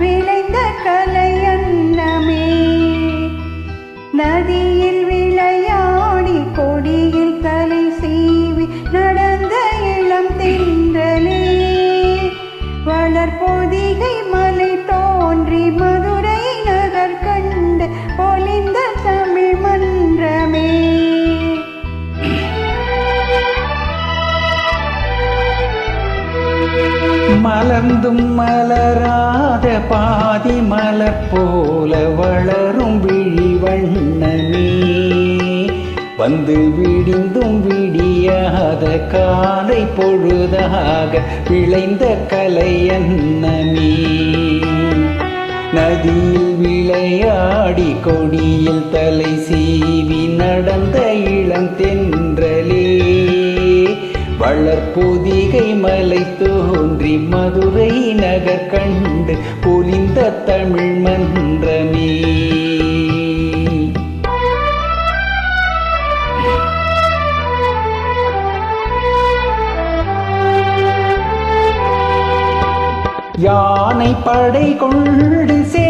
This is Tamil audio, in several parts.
பொழுதாக மலர்ந்தும் மலராத பாதி மலர் போல வளரும் விழிவண்ணமே. வந்து விடிந்தும் விடியாத காலை பொழுதாக விளைந்த கலை அன்னமே நதியில் விளையாடி கொடியில் தலை சீவி நடந்த இளம் தென்றலே. வளர் வளர்பொதிகை மலை தோன்றி மதுரை நகர் கண்டு பொலிந்த தமிழ் மன்றமே. யானை படை கொண்டு சே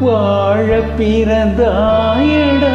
வாழ பிறந்தாயடா.